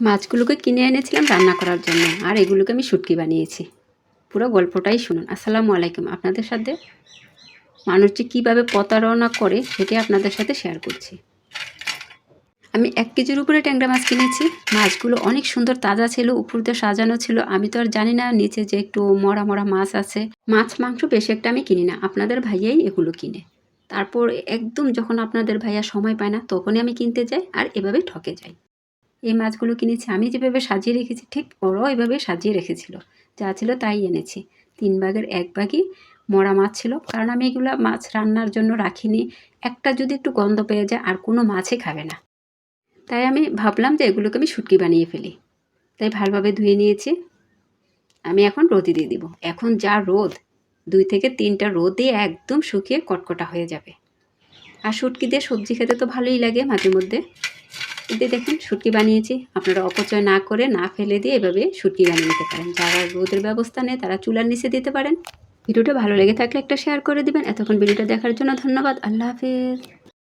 মাছগুলোকে কিনে এনেছিলাম রান্না করার জন্য, আর এগুলোকে আমি শুটকি বানিয়েছি। পুরো গল্পটাই শুনুন। আসসালামু আলাইকুম। আপনাদের সাথে মানুষ যে কীভাবে প্রতারণা করে সেটাই আপনাদের সাথে শেয়ার করছি। আমি এক কেজির উপরে ট্যাংরা মাছ কিনেছি। মাছগুলো অনেক সুন্দর, তাজা ছিল, উপর দিয়ে সাজানো ছিল। আমি তো আর জানি না নিচে যে একটু মরা মরা মাছ আছে। মাছ, মাংস বেশি একটা আমি কিনি না। আপনাদের ভাইয়াই এগুলো কিনে। তারপর একদম যখন আপনাদের ভাইয়া সময় পায় না, তখনই আমি কিনতে যাই আর এভাবে ঠকে যাই। এই মাছগুলো কিনেছি। আমি যেভাবে সাজিয়ে রেখেছি, ঠিক ওরাও এভাবে সাজিয়ে রেখেছিল। যা ছিল তাই এনেছি। তিন ভাগের এক ভাগই মরা মাছ ছিল। কারণ আমি এগুলো মাছ রান্নার জন্য রাখিনি। একটা যদি একটু গন্ধ পেয়ে যায়, আর কোনো মাছই খাবে না। তাই আমি ভাবলাম যে এগুলোকে আমি শুটকি বানিয়ে ফেলি। তাই ভালোভাবে ধুয়ে নিয়েছি। আমি এখন রোদে দিয়ে দিব। এখন যা রোদ, দুই থেকে তিনটা রোদে একদম শুকিয়ে কটকটা হয়ে যাবে। আর শুটকি দিয়ে সবজি খেতে তো ভালোই লাগে মাঝে মধ্যে। এতে দেখুন, শুটকি বানিয়েছি। আপনারা অপচয় না করে না ফেলে দিয়ে এভাবে শুটকি বানিয়ে নিতে পারেন। যারা রোদের ব্যবস্থা নেই তারা চুলার নিচে দিতে পারেন। ভিডিওটা ভালো লেগে থাকলে একটা শেয়ার করে দিবেন। এতক্ষণ ভিডিওটা দেখার জন্য ধন্যবাদ। আল্লাহ হাফেজ।